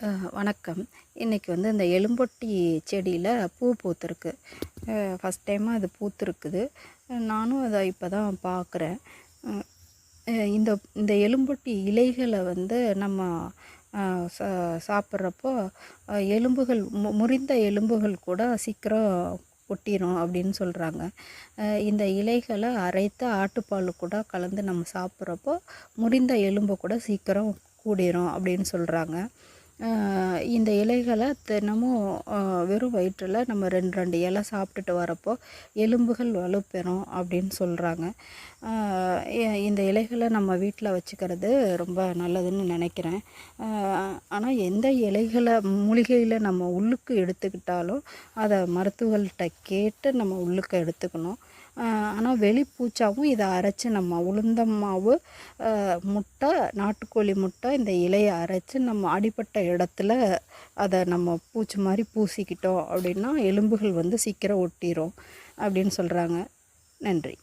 வணக்கம். இன்றைக்கி வந்து இந்த எலும்பொட்டி செடியில் பூ பூத்துருக்கு. ஃபஸ்ட் டைமாக அது பூத்துருக்குது. நானும் அதை இப்போ தான் பார்க்குறேன் இந்த இந்த எலும்பொட்டி இலைகளை வந்து நம்ம சா சாப்பிட்றப்போ எலும்புகள் மு முறிந்த எலும்புகள் கூட சீக்கிரம் ஒட்டிடும் அப்படின்னு சொல்கிறாங்க இந்த இலைகளை அரைத்து ஆட்டுப்பால் கூட கலந்து நம்ம சாப்பிட்றப்போ முறிந்த எலும்பு கூட சீக்கிரம் கூடிரும் அப்படின்னு சொல்கிறாங்க இந்த இலைகளை தினமும் வெறும் வயிற்றில் நம்ம ரெண்டு ரெண்டு இலை சாப்பிட்டுட்டு வரப்போ எலும்புகள் வலுப்பெறும் அப்படின்னு சொல்கிறாங்க இந்த இலைகளை நம்ம வீட்டில் வச்சுக்கிறது ரொம்ப நல்லதுன்னு நினைக்கிறேன். ஆனால் எந்த இலைகளை மூலிகையில் நம்ம உள்ளுக்கு எடுத்துக்கிட்டாலும் அதை மருத்துவர்கள்ட்ட கேட்டு நம்ம உள்ளுக்கு எடுத்துக்கணும். ஆனால் வெளிப்பூச்சாவும் இதை அரைச்சி நம்ம உளுந்தம் மாவு முட்டை நாட்டுக்கோழி முட்டை இந்த இலையை அரைச்சி நம்ம அடிப்பட்ட இடத்துல அதை நம்ம பூச்சி மாதிரி பூசிக்கிட்டோம் அப்படின்னா எலும்புகள் வந்து சீக்கிரம் ஒட்டிடும் அப்படின்னு சொல்கிறாங்க நன்றி.